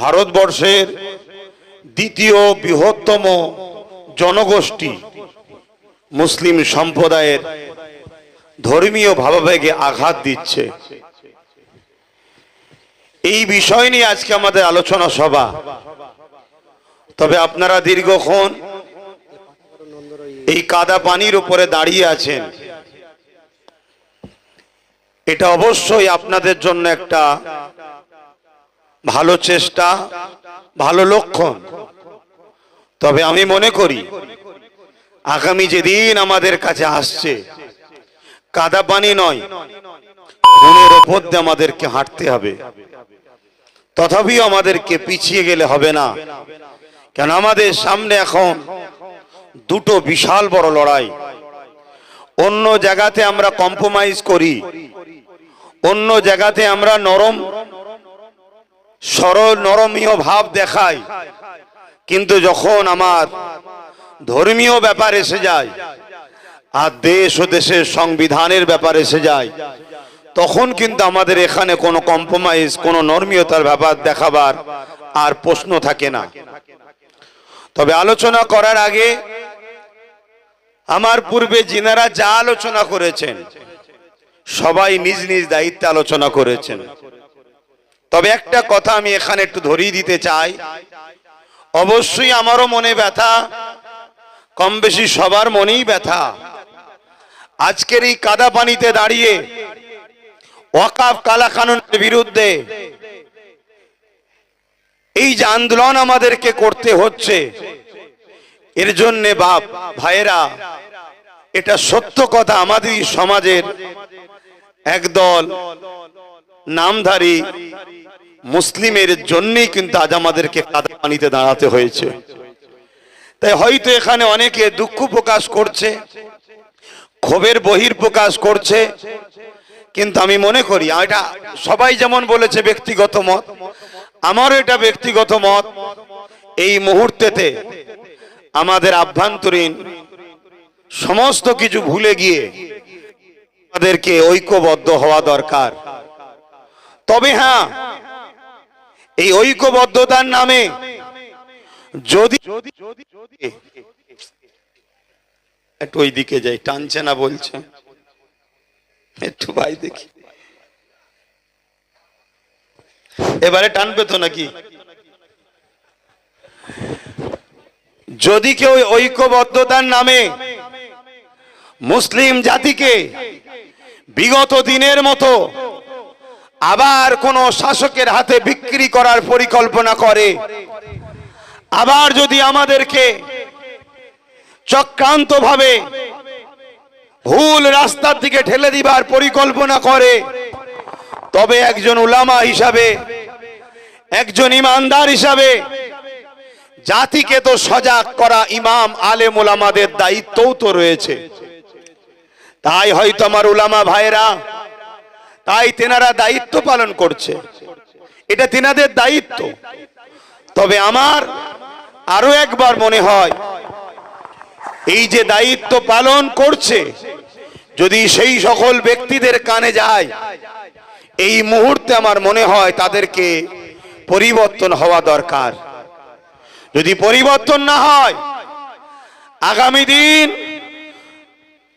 ভারতবর্ষের দ্বিতীয় বৃহত্তম জনগোষ্ঠী মুসলিম সম্প্রদায়ের ধর্মীয় ভাবাবেগে আঘাত দিচ্ছে। এই বিষয় নিয়ে আজকে আমাদের আলোচনা সভা। তবে আপনারা দীর্ঘক্ষণ এই কাদা পানির উপরে দাঁড়িয়ে আছেন। এটা অবশ্যই আপনাদের জন্য একটা ভালো চেষ্টা, ভালো লক্ষণ। তবে আমি মনে করি, আগামী যেদিন আমাদের কাছে আসছে কাদা পানি নয় ওপর দিয়ে আমাদেরকে হাঁটতে হবে। তথাপিও আমাদেরকে পিছিয়ে গেলে হবে না। কেন আমাদের সামনে এখন দুটো বিশাল বড় লড়াই। অন্য জায়গাতে আমরা কম্প্রোমাইজ করি, অন্য জায়গাতে আমরা নরম সরল নরমীয় ভাব দেখাই কিন্তু যখন আমার ধর্মীয় ব্যাপার এসে যায় আর দেশ ও দেশের সংবিধানের ব্যাপার এসে যায়, তখন কিন্তু আমাদের এখানে কোনো কম্প্রোমাইজ কোনো নর্মীয়তার ব্যাপার দেখাবার আর প্রশ্ন থাকে না। তবে আলোচনা করার আগে আমার পূর্বে যিনারা যা আলোচনা করেছেন, সবাই নিজ নিজ দায়িত্বে আলোচনা করেছেন। তবে একটা কথা আমি এখানে একটু ধরিয়ে দিতে চাই। অবশ্যই আমারও মনে ব্যথা কম বেশি সবার মনেই ব্যথা। আজকের এই কাদা পানিতে দাঁড়িয়ে ওয়াকাফ কালা কানুনের বিরুদ্ধে এই যে আন্দোলন আমাদেরকে করতে হচ্ছে, এর জন্য বাপ, ভাইয়েরা, এটা সত্য কথা আমাদের সমাজের একদল নামধারী মুসলিমের জন্যই কিন্তু আজ আমাদেরকে কাদা পানিতে দাঁড়াতে হয়েছে। তাই হয়তো এখানে অনেকে দুঃখ প্রকাশ করছে, ক্ষোভের বহির প্রকাশ করছে, কিন্তু আমি মনে করি এটা সবাই যেমন বলেছে ব্যক্তিগত মত, আমারও এটা ব্যক্তিগত মত, এই মুহূর্তেতে আমাদের আভ্যন্তরীণ সমস্ত কিছু ভুলে গিয়ে আমাদেরকে ঐক্যবদ্ধ হওয়া দরকার। তবে হ্যাঁ এই ঐক্যবদ্ধতার নামে যদি একটু ওই দিকে যাই, টানছে না বলছে। একটু ভাই দেখি। এবারে টানবে তো নাকি? যদি কেউ ঐক্যবদ্ধতার নামে মুসলিম জাতিকে বিগত দিনের মতো আবার কোন শাসকের হাতে বিক্রি করার পরিকল্পনা করে। আবার যদি আমাদেরকে চক্রান্ত ভাবে ভুল রাস্তার দিকে ঠেলে দিবার পরিকল্পনা করে, তবে একজন উলামা হিসাবে, একজন ইমানদার হিসাবে জাতিকে তো সজাগ করা ইমাম আলেম ওলামাদের দায়িত্বও তো রয়েছে। তাই হয়তো আমার উলামা ভাইরা তাই তেনারা দায়িত্ব পালন করছে। এটা তেনাদের দায়িত্ব। তবে আমার আরও একবার মনে হয়, এই যে দায়িত্ব পালন করছে, যদি সেই সকল ব্যক্তিদের কানে যায়, এই মুহূর্তে আমার মনে হয় তাদেরকে পরিবর্তন হওয়া দরকার। যদি পরিবর্তন না হয়, আগামী দিন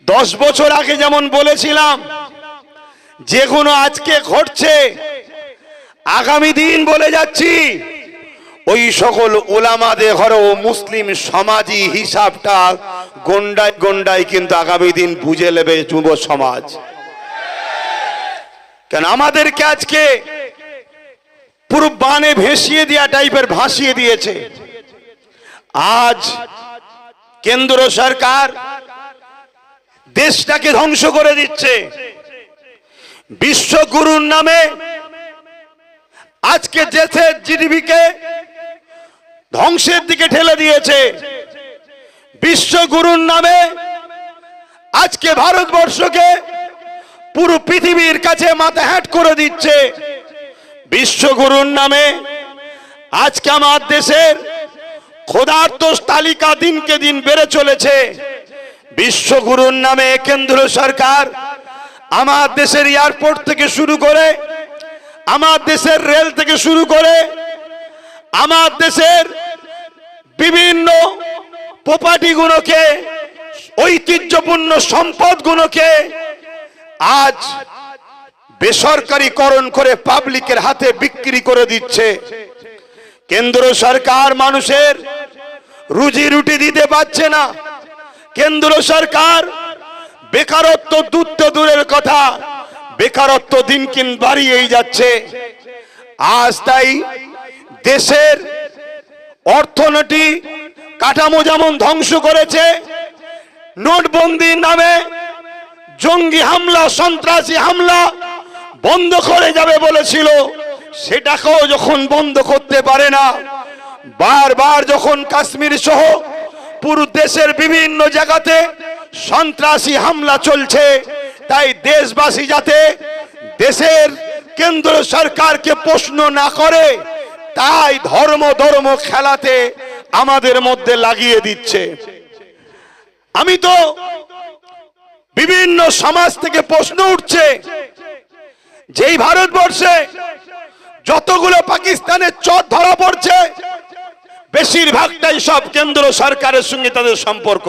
দশ বছর আগে যেমন বলেছিলাম যে কোনো আজকে ঘটছে, আগামী দিন বলে যাচ্ছি, ওই সকল ওলামাদের ঘরেও মুসলিম সমাজই হিসাবটা গন্ডায় গন্ডায় কিন্তু আগামী দিন বুঝে নেবে যুব সমাজ। কেন আমাদেরকে আজকে পুরো বানে ভেসিয়ে দেওয়া টাইপের ভাসিয়ে দিয়েছে। আজ কেন্দ্র সরকার দেশটাকে ধ্বংস করে দিচ্ছে। বিশ্বগুরুর নামে আজকে দেশের জিডিপিকে ধ্বংসের দিকে ঠেলে দিয়েছে। বিশ্বগুরুর নামে আজকে ভারতবর্ষকে পুরো পৃথিবীর কাছে মাথা হ্যাট করে দিচ্ছে। বিশ্বগুরুর নামে আজকে আমার দেশের ক্ষুধার্ত তালিকা দিনকে দিন বেড়ে চলেছে। বিশ্বগুরুর নামে কেন্দ্র সরকার আমার দেশের এয়ারপোর্ট থেকে শুরু করে, আমার দেশের রেল থেকে শুরু করে, আমার দেশের বিভিন্ন প্রপার্টিগুলোকে ঐতিহ্যপূর্ণ সম্পদগুলোকে আজ বেসরকারিকরণ করে পাবলিকের হাতে বিক্রি করে দিচ্ছে। কেন্দ্র সরকার মানুষের রুজি রুটি দিতে পারছে না। কেন্দ্র সরকার বেকারত্ব দূরত্ব দূরের কথা। বেকারত্ব দিনকিন বাড়িয়েই যাচ্ছে। আজ তাই দেশের অর্থনীতি কাঠামো যেমন ধ্বংস করেছে নোটবন্দির নামে জঙ্গি হামলা, সন্ত্রাসী হামলা বন্ধ করে যাবে বলেছিল। সেটাকেও যখন বন্ধ করতে পারে না, বারবার যখন কাশ্মীর সহ পুরো দেশের বিভিন্ন জায়গাতে সন্ত্রাসী হামলা চলছে। তাই দেশবাসী যাতে দেশের কেন্দ্র সরকারকে প্রশ্ন না করে, তাই ধর্ম ধর্ম খেলাতে আমাদের মধ্যে লাগিয়ে দিচ্ছে। আমি তো বিভিন্ন সমাজ থেকে প্রশ্ন উঠছে, যেই ভারতবর্ষে যতগুলো পাকিস্তানের চর ধরা পড়ছে বেশিরভাগটাই সব কেন্দ্র সরকারের সঙ্গে তাদের সম্পর্ক।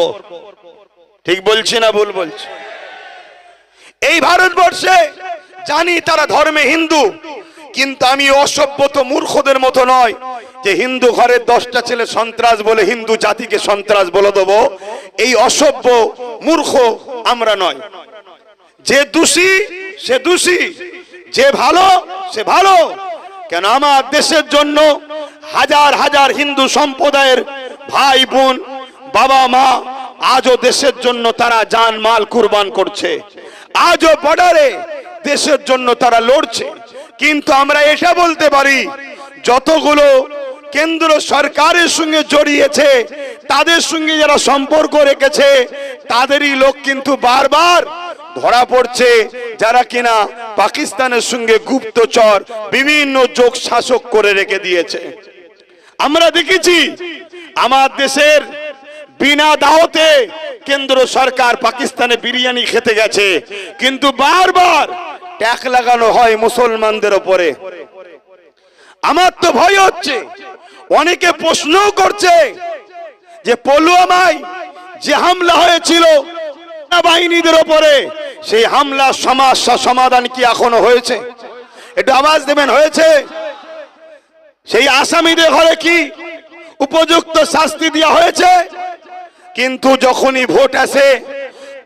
ঠিক বলছি না ভুল বলছি? এই ভারতবর্ষে জানি তারা ধর্মে হিন্দু, কিন্তু আমি অসভ্যত মূর্খদের মতো নয় যে হিন্দু ঘরের দশটা ছেলে সন্ত্রাস বলে হিন্দু জাতিকে সন্ত্রাস বলে দেবো। এই অসভ্য মূর্খ আমরা নয়। যে দোষী, সে দোষী, যে ভালো, সে ভালো। কেন আমার দেশের জন্য হাজার হাজার হিন্দু সম্প্রদায়ের ভাই বোন, বাবা মা, আজও দেশের জন্য তারা জান মাল কুরবান করছে। আজও বর্ডারে দেশের জন্য তারা লড়ছে। কিন্তু আমরা এটা বলতে পারি, যতগুলো কেন্দ্র সরকারের সঙ্গে জড়িয়েছে, তাদের সঙ্গে যারা সম্পর্ক রেখেছে, তাদেরই লোক কিন্তু বারবার ধরা পড়ছে যারা কিনা পাকিস্তানের সঙ্গে গুপ্তচর, বিভিন্ন যোগ শাসক করে রেখে দিয়েছে। আমরা দেখেছি, আমার দেশের বিনা দাওতে কেন্দ্র সরকার পাকিস্তানে বিরিয়ানি খেতে গেছে, কিন্তু বারবার ট্যাক লাগানো হয় মুসলমানদের ওপরে। আমার তো ভয় হচ্ছে, অনেকে প্রশ্ন করছে যে পলুয়ামায় যে হামলা হয়েছিল বাহিনীদের ওপরে, সেই হামলা সমস্যা সমাধান কি এখনও হয়েছে? একটু আওয়াজ দেবেন, হয়েছে? সেই আসামিদের ঘরে কি উপযুক্ত শাস্তি দেওয়া হয়েছে? কিন্তু যখনই ভোট আসে,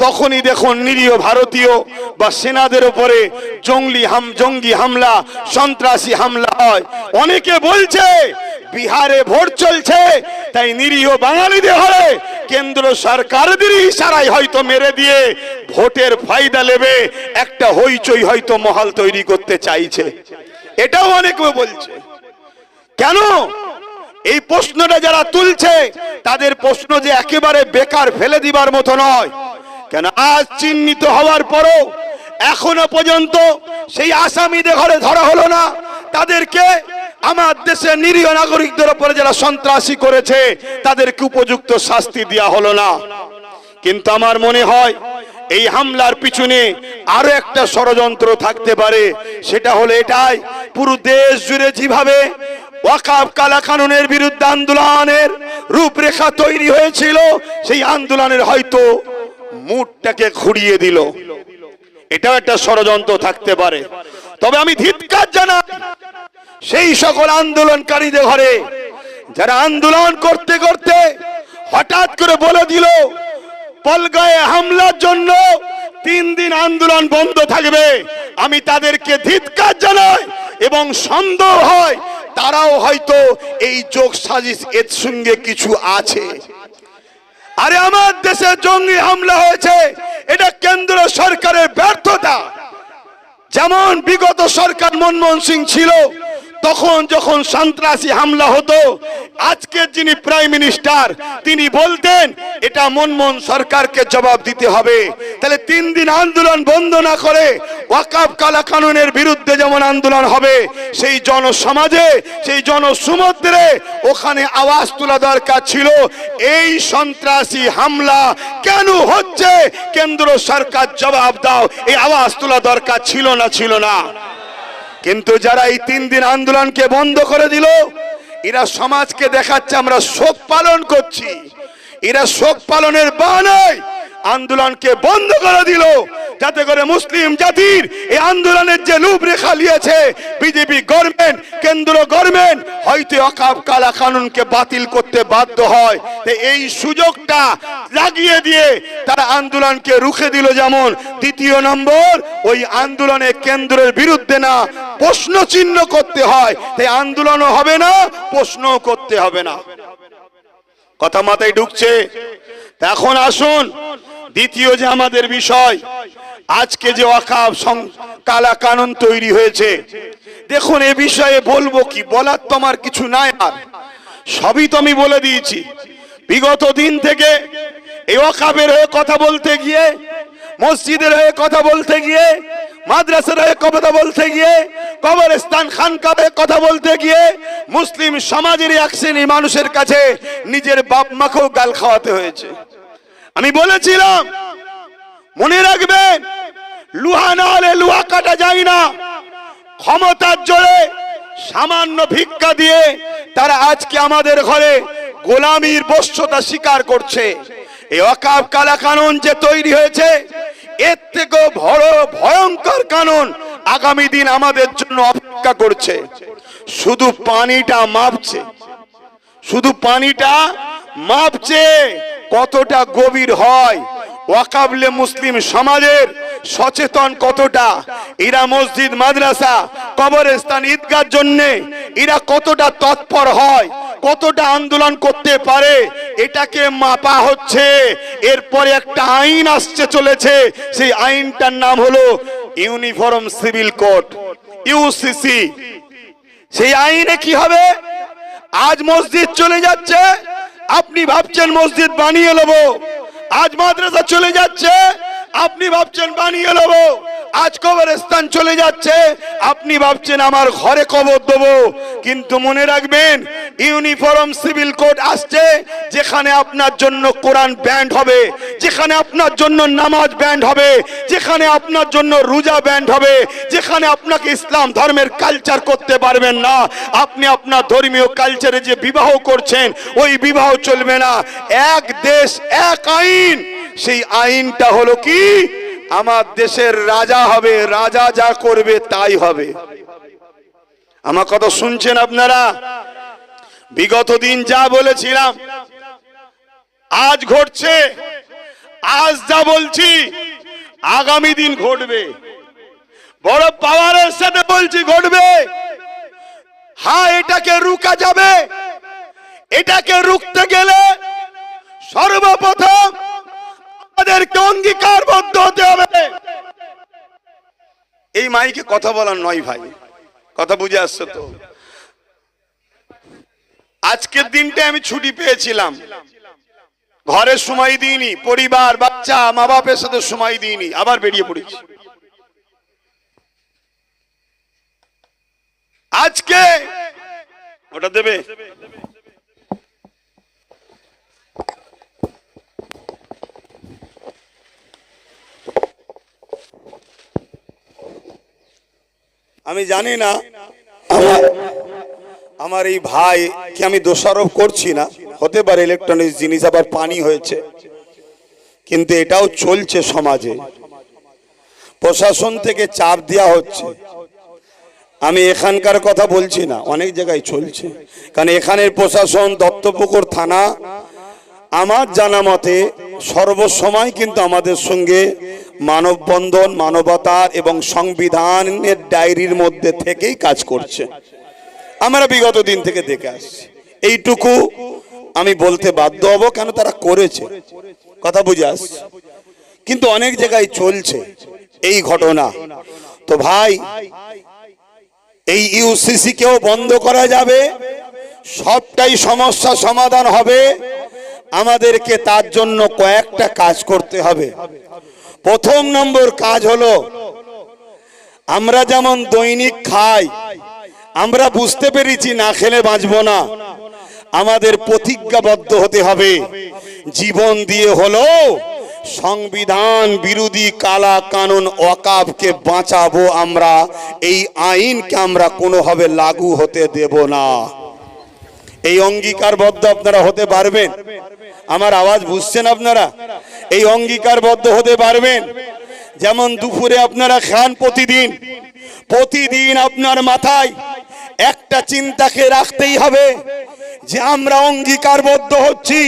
তখনই দেখুন নিরীহ ভারতীয় বা সেনাদের উপরে জঙ্গলি হাম, জঙ্গি হামলা, সন্ত্রাসী হামলা হয়। অনেকে বলছে, বিহারে ভোট চলছে, তাই নিরীহ বাঙালিদের হলে কেন্দ্র সরকারদের ইশারায় হয়তো মেরে দিয়ে ভোটের ফায়দা নেবে, একটা হইচই হয়তো মহল তৈরি করতে চাইছে। এটাও অনেকে বলছে। কেন? এই প্রশ্নটা যারা তুলছে, তাদের প্রশ্ন যে একেবারে বেকার ফেলে দিবার মতো নয়। কেন আজ চিহ্নিত হওয়ার পরও এখনও পর্যন্ত সেই আসামিদের ঘরে ধরা হলো না। তাদেরকে আমার দেশের নিরীহ নাগরিকদের উপরে যারা সন্ত্রাসী করেছে, তাদেরকে উপযুক্ত শাস্তি দেওয়া হলো না। কিন্তু আমার মনে হয়, এই হামলার পিছনে আরও একটা ষড়যন্ত্র থাকতে পারে। সেটা হলো এটাই, পুরো দেশ জুড়ে যেভাবে ওয়াকাব কালা কানুনের বিরুদ্ধে আন্দোলনের রূপরেখা তৈরি হয়েছিল। সেই আন্দোলনের হয়তো মুডটাকে ঘুরিয়ে দিল। এটাও একটা ষড়যন্ত্র থাকতে পারে। তবে আমি ধিৎকার জানাই, সেই সকল আন্দোলনকারীদের ঘরে যারা আন্দোলন করতে করতে হঠাৎ করে বলে দিল, পলগায়ে হামলার জন্য তিন দিন আন্দোলন বন্ধ থাকবে। আমি তাদেরকে ধিৎকার জানাই এবং সন্দেহ হয় তারাও হয়তো এই যোগ সাজিশ এর সঙ্গে কিছু আছে। আরে আমার দেশে জঙ্গি হামলা হয়েছে, এটা কেন্দ্র সরকারের ব্যর্থতা। যেমন বিগত সরকার মনমোহন সিং ছিল তখন যখন সন্ত্রাসী হামলা হতো আজকে যিনি প্রাইম মিনিস্টার, তিনি বলতেন, এটা মনমোহন সরকারকে জবাব দিতে হবে। তাহলে তিন দিন আন্দোলন বন্ধ না করে ওয়াকাব কালা কানুনের বিরুদ্ধে যেমন আন্দোলন হবে, সেই জনসমাজে, সেই জনসমুদ্রে ওখানে আওয়াজ তোলা দরকার ছিল, এই সন্ত্রাসী হামলা কেন হচ্ছে? কেন্দ্র সরকার জবাব দাও। এই আওয়াজ তোলা দরকার ছিল না ছিল না। কিন্তু যারা এই তিন দিন আন্দোলনকে বন্ধ করে দিল, এরা সমাজকে দেখাচ্ছে আমরা শোক পালন করছি। এরা শোক পালনের বানায় আন্দোলনকে বন্ধ করে দিল। যাতে করে মুসলিম জাতির এই আন্দোলনের যে রূপরেখা নিয়েছে, বিজেপি গভর্নমেন্ট কেন্দ্র গভর্নমেন্ট হয়তো অকাপ কালা কানুনকে বাতিল করতে বাধ্য হয়। এই সুযোগটা লাগিয়ে দিয়ে তারা আন্দোলনকে রুখে দিল যেমন দ্বিতীয় নম্বর, ওই আন্দোলনে কেন্দ্রের বিরুদ্ধে না প্রশ্ন চিহ্ন করতে হয়। তাই আন্দোলনও হবে না, প্রশ্নও করতে হবে না। কথা মাথায় ঢুকছে? এখন আসুন। দ্বিতীয় যে আমাদের বিষয়, আজকে যে অকাব সং- কালা কানুন তৈরি হয়েছে। দেখুন, এ বিষয়ে বলব কি, বলার তোমার কিছু নাই আর। সবই তো আমি বলে দিয়েছি। বিগত দিন থেকে এই অকাবের হয়ে কথা বলতে গিয়ে, মসজিদের হয়ে কথা বলতে গিয়ে, মাদ্রাসার হয়ে কথা বলতে গিয়ে, কবরস্থান খানকার হয়ে কথা বলতে গিয়ে, মুসলিম সমাজের এক শ্রেণি মানুষের কাছে নিজের বাপ মাকেও গাল খাওয়াতে হয়েছে। আমি বলেছিলাম, মনে রাখবেন, লুহা না হলে লুহা কাটা যায় না। ক্ষমতার জোরে সামান্য ভিক্ষা দিয়ে তারা আজকে আমাদের ঘরে গোলামির বস্যতা স্বীকার করছে। এই অকাব কালা কানুন যে তৈরি হয়েছে, এর থেকেও বড় ভয়ঙ্কর কানুন আগামী দিন আমাদের জন্য অপেক্ষা করছে। শুধু পানিটা মাপছে, শুধু পানিটা মাপছে। কতটা গভীর হয় ওয়াকাবলে মুসলিম সমাজের সচেতন কতটা? এরা মসজিদ, মাদ্রাসা, কবরস্থান, ঈদগার জন্য এরা কতটা তৎপর হয়? কতটা আন্দোলন করতে পারে? এটাকে মাপা হচ্ছে। এরপরে একটা আইন আসছে চলেছে। সেই আইনটার নাম হলো ইউনিফর্ম সিভিল কোড ইউসিসি সেই আইনে কি হবে? আজ মসজিদ চলে যাচ্ছে। আপনি ভাবছেন মসজিদ বানিয়ে নেব? আজ মাদ্রাসা চলে যাচ্ছে আপনি ভাবছেন বানিয়ে নেব? আজ কবরস্থান চলে যাচ্ছে। আপনি ভাবছেন আমার ঘরে কবর দেব, কিন্তু মনে রাখবেন, ইউনিফর্ম সিভিল কোড আসছে, যেখানে আপনার জন্য কোরআন ব্যান্ড হবে, যেখানে আপনার জন্য নামাজ ব্যান্ড হবে, যেখানে আপনার জন্য রোজা ব্যান্ড হবে, যেখানে আপনাকে ইসলাম ধর্মের কালচার করতে পারবেন না। আপনি আপনার ধর্মীয় কালচারে যে বিবাহ করছেন, ওই বিবাহ চলবে না। এক দেশ, এক আইন, সেই আইনটা হলো কি? আমার দেশের রাজা হবে, রাজা যা করবে তাই হবে। আমার কথা শুনছেন আপনারা? বিগত দিন যা বলেছিলাম, আজ ঘটছে, আজ যা বলছি, আগামী দিন ঘটবে। বড় পাওয়ারের সাথে বলছি, ঘটবে। হ্যাঁ এটাকে রুকা যাবে। এটাকে রুখতে গেলে সর্বপ্রথম আমাদেরকে অঙ্গীকারবদ্ধ হতে হবে। এই মাইকে কথা বলার নয় ভাই। কথা বুঝে আসছো তো? আজকের দিনটা আমি ছুটি পেয়েছিলাম। ঘরে সময় দিইনি, পরিবার, বাচ্চা মা বাপের সাথে সময় দিইনি, আবার বেরিয়ে পড়েছি। আজকে ওটা দেবে? আমি জানি না। আমার এই ভাই কি আমি দোষারোপ করছি না? হতে পারে ইলেকট্রনিক্স জিনিস আবার পানি হয়েছে। কিন্তু এটাও চলছে সমাজে। প্রশাসন থেকে চাপ দেওয়া হচ্ছে। আমি এখানকার কথা বলছি না, অনেক জায়গায় চলছে। কারণ এখানের প্রশাসন, দত্তপুকুর থানা, আমার জানা মতে সর্বসময় কিন্তু আমাদের সঙ্গে মানববন্ধন, মানবতার এবং সংবিধানের ডায়েরির মধ্যে থেকেই কাজ করছে। আমরা বিগত দিন থেকে দেখে আসছি। এইটুকু আমি বলতে বাধ্য হব কেন তারা করেছে। কথা বুঝে আসছে। কিন্তু অনেক জায়গায় চলছে এই ঘটনা। তো ভাই, এই ইউসিসি কেও বন্ধ করা যাবে। সবটাই সমস্যা সমাধান হবে। আমাদেরকে তার জন্য কয়েকটা কাজ করতে হবে। প্রথম নম্বর কাজ হলো, আমরা যেমন দৈনিক খাই, আমরা বুঝতে পেরেছি না খেলে বাঁচব না। আমাদের প্রতিজ্ঞাবদ্ধ হতে হবে। জীবন দিয়ে হলো সংবিধান বিরোধী কালা কানুন ওয়াকাবকে বাঁচাবো আমরা, এই আইনকে আমরা কোনোভাবে লাগু হতে দেব না। এই অঙ্গীকারবদ্ধ আপনারা হতে পারবেন। আমার আওয়াজ বুঝছেন আপনারা? এই অঙ্গীকারবদ্ধ হতে পারবেন। যেমন দুপুরে আপনারা খান প্রতিদিন প্রতিদিন আপনার মাথায় একটা চিন্তাকে রাখতেই হবে যে আমরা অঙ্গীকারবদ্ধ হচ্ছি।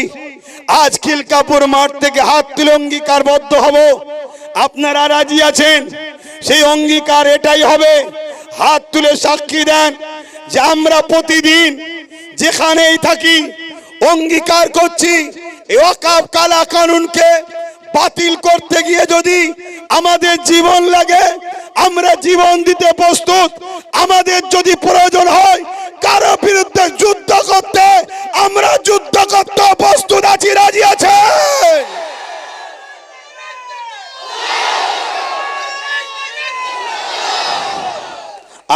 আজ খিলকাপুর মাঠ থেকে হাত তুলে অঙ্গীকারবদ্ধ হব। আপনারা রাজি আছেন? সেই অঙ্গীকার এটাই হবে। হাত তুলে সাক্ষী দেন যে আমরা প্রতিদিন যেখানেই থাকি অঙ্গীকার করছি। ওয়াকাব কালা কানুনকে বাতিল করতে গিয়ে যদি আমাদের জীবন লাগে, আমরা জীবন দিতে প্রস্তুত। আমাদের যদি প্রয়োজন হয়, কারও বিরুদ্ধে যুদ্ধ করতে, আমরা যুদ্ধ করতে প্রস্তুত আছি, রাজি আছে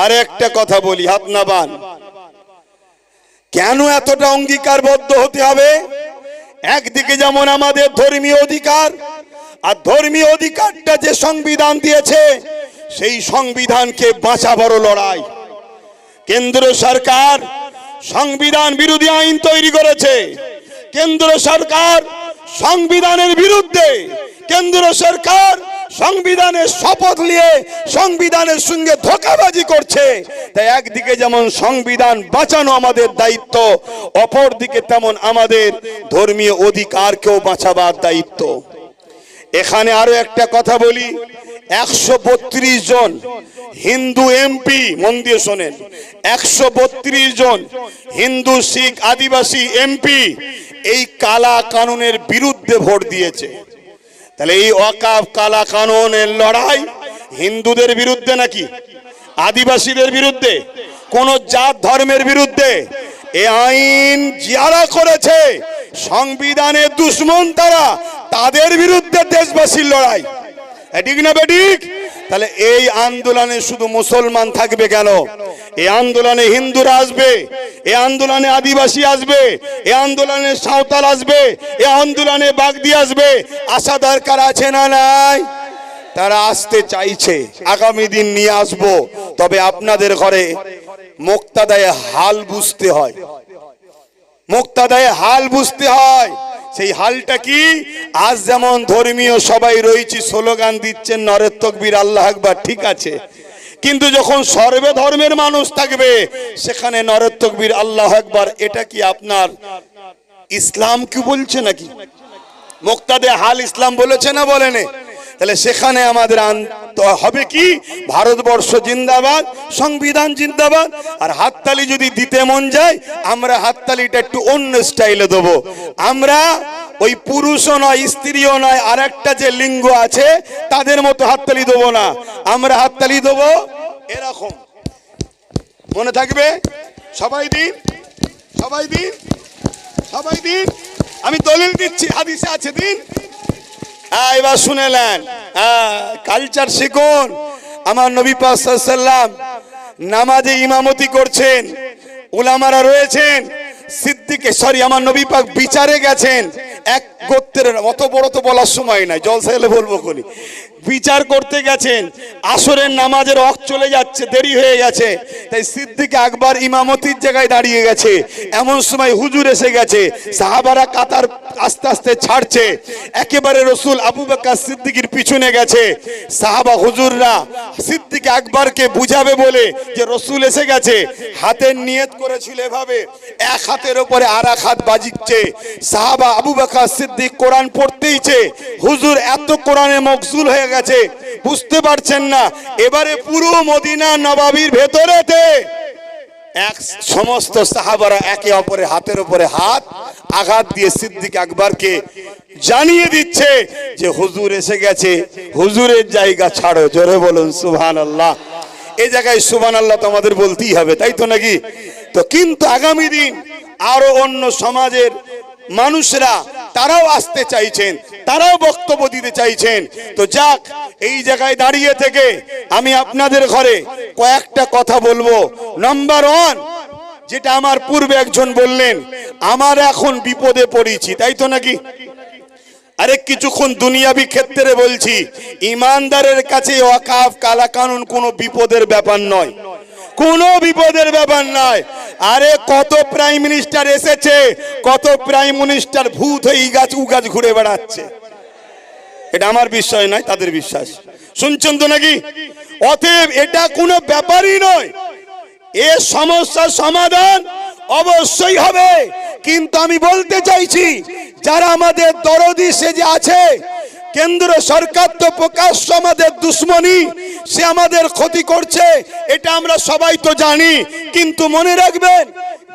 আর একটা কথা বলি, হাত কেন এতটা অঙ্গীকারবদ্ধ হতে হবে? একদিকে যেমন আমাদের ধর্মীয় অধিকার, আর ধর্মীয় অধিকারটা যে সংবিধান দিয়েছে, সেই সংবিধানকে বাঁচাবারও লড়াই। কেন্দ্র সরকার সংবিধান বিরোধী আইন তৈরি করেছে। কেন্দ্র সরকার সংবিধানের বিরুদ্ধে, কেন্দ্র সরকার সংবিধানের শপথ নিয়ে সংবিধানের সঙ্গে ধোকাবাজি করছে। তাই একদিকে যেমন সংবিধান বাঁচানো আমাদের দায়িত্ব, অপরদিকে তেমন আমাদের ধর্মীয় অধিকারকেও বাঁচাবার দায়িত্ব। এখানে আরও একটা কথা বলি, একশো বত্রিশ জন হিন্দু এমপি মন দিয়ে শোনেন, একশো বত্রিশ জন হিন্দু, শিখ, আদিবাসী এমপি এই কালা কানুনের বিরুদ্ধে ভোট দিয়েছে। তাহলে এই অকাফ কালা কানুনের লড়াই হিন্দুদের বিরুদ্ধে নাকি? আদিবাসীদের বিরুদ্ধে? কোন জাত ধর্মের বিরুদ্ধে? এ আইন যারা করেছে সংবিধানের দুশ্মন তারা, তাদের বিরুদ্ধে দেশবাসীর লড়াই। ঠিক না বেঠিক তাহলে এই আন্দোলনে শুধু মুসলমান থাকবে কেন? এই আন্দোলনে হিন্দুরা আসবে, এই আন্দোলনে আদিবাসী আসবে, এই আন্দোলনে সাঁওতাল আসবে, এই আন্দোলনে বাগদি আসবে। আসা দরকার আছে না নাই? তারা আসতে চাইছে, আগামী দিন নিয়ে আসব। তবে আপনাদের ঘরে মুক্তাদায় হাল বুঝতে হয়। মুক্তাদায় হাল বুঝতে হয়। সেই হালটা কি? আজ যেমন ধর্মীয় সবাই রয়েছি, স্লোগান দিচ্ছেন, নরের তকবীর, আল্লাহ আকবার, ঠিক আছে। কিন্তু যখন সর্বে ধর্মের মানুষ থাকবে, সেখানে নরের তকবীর, আল্লাহ একবার এটা কি আপনার ইসলাম কি বলছে নাকি? মুক্তাদে হাল ইসলাম বলেছে না বলেনে? তাহলে সেখানে আমাদের হবে কি? ভারতবর্ষ জিন্দাবাদ, সংবিধান জিন্দাবাদ, আর হাততালি যদি দিতে মন যায়, আমরা হাততালিটা একটু অন্য স্টাইলে দেবো। আমরা ওই পুরুষও নয়, স্ত্রীও নয় আর একটা যে লিঙ্গ আছে, তাদের মতো হাততালি দেবো না। আমরা হাততালি দেবো এরকম। মনে থাকবে? সবাই দিন সবাই দিন সবাই দিন। আমি দলিল দিচ্ছি, হাদিসে আছে দিন। হ্যাঁ, এবার শুনেলেন কালচার শিখুন। আমার নবী পাক সাল্লাম নামাজে ইমামতি করছেন। উলামারা রয়েছেন। সিদ্দিকে, সরি, আমার নবী পাক বিচারে গেছেন। এক গোত্রের অত বড় তো বলার সময় নাই এলে বলব কোনি বিচার করতে গেছেন, আসরের নামাজের অক চলে যাচ্ছে, দেরি হয়ে গেছে। তাই সিদ্দিকে আকবর ইমামতির জায়গায় দাঁড়িয়ে গেছে। এমন সময় হুজুর এসে গেছে, সাহাবারা কাতার আস্তে আস্তে ছাড়ছে। একেবারে রসুল আবু বকর সিদ্দিকির পিছনে গেছে। সাহাবা হুজুররা সিদ্দিক আকবরকে বুঝাবে বলে যে রসুল এসে গেছে, হাতের নিয়ত করেছিল এভাবে। এক হাতের ওপরে আর এক হাত বাজিচ্ছে। সাহাবা আবু বকর সিদ্দিক কোরআন পড়তেইছে। হুজুর, এত কোরআনে মকসুল হয়ে গেছে। বুঝতে পারছেন না, এবারে পুরো মদিনা নবাবির ভেতরেতে এক সমস্ত সাহাবারা একে অপরের হাতের উপরে হাত আঘাত দিয়ে সিদ্দিক আকবরকে জানিয়ে দিচ্ছে যে, হুজুর এসে গেছে। হুজুরের জায়গা ছাড়ো, জোরে বলুন সুবহান আল্লাহ এই জায়গায় সুবহান আল্লাহ তোমাদের বলতেই হবে, তাই তো নাকি? তো কিন্তু আগামী দিন আরও অন্য সমাজের মানুষরা তারাও আসতে চাইছেন, তারাও বক্তব্য দিতে চাইছেন। তো যাক, এই জায়গায় দাঁড়িয়ে থেকে আমি আপনাদের ঘরে কয়েকটা কথা বলব। নাম্বার ওয়ান যেটা আমার পূর্বে একজন বললেন, আমার এখন বিপদে পড়েছি। তাই তো নাকি? আরে কিছুক্ষণ দুনিয়াবি ক্ষেত্রে বলছি, ইমানদারের কাছে ওয়াকাফ কালা কানুন কোনো বিপদের ব্যাপার নয়। কোনো বিপদের ব্যাপার নয় আরে কত প্রাইম মিনিস্টার এসেছে, কত প্রাইম মিনিস্টার ভূত হয়ে গাছ, উ গাছ ঘুরে বেড়াচ্ছে। এটা আমার বিশ্বাস নয়, তাদের বিশ্বাস। শুনছেন তো নাকি? অতএব এটা কোনো ব্যাপারই নয়। এ সমস্যার সমাধান অবশ্যই হবে। কিন্তু আমি বলতে চাইছি, যারা আমাদের দরদি সেজে আছে কেন্দ্র সরকার তো প্রকাশ্য আমাদের দুশ্মনী, সে আমাদের ক্ষতি করছে, এটা আমরা সবাই তো জানি, কিন্তু মনে রাখবেন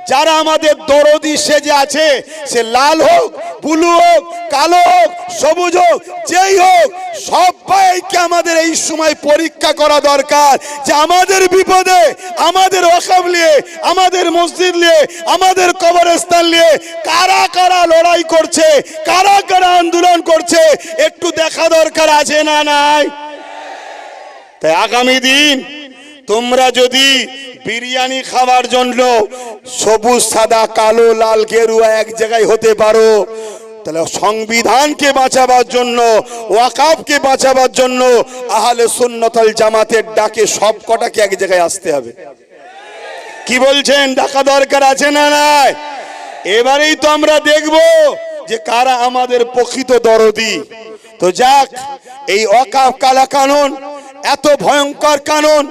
যারা আমাদের দরদি সেজে আছে, সে লাল হোক, ব্লু হোক, কালো হোক, সবুজ হোক, যেই হোক, সবাইকে আমাদের এই সময় পরীক্ষা করা দরকার যে আমাদের বিপদে, আমাদের ওয়াকাব নিয়ে, আমাদের মসজিদ নিয়ে, আমাদের কবরস্থান নিয়ে কারা কারা লড়াই করছে, কারা কারা আন্দোলন করছে, একটু দেখা দরকার আছে না নাই? তাই আগামী দিন তোমরা যদি বিরিয়ানি খাওয়ার জন্য সবুজ, সাদা, কালো, লাল, গেরুয়া এক জায়গায় হতে পারো, তাহলে সংবিধানকে বাঁচাবার জন্য ওয়াকাবকে বাঁচাবার জন্য আহলে সুন্নতল জামাতের ডাকে সব কটাকে এক জায়গায় আসতে হবে। কি বলছেন? ডাকা দরকার আছে না নাই? এবারেই তো আমরা দেখব যে কারা আমাদের প্রকৃত দরদি। তো যাক, এই অকাপ কালা কানুন, এত ভয়ঙ্কর কানুন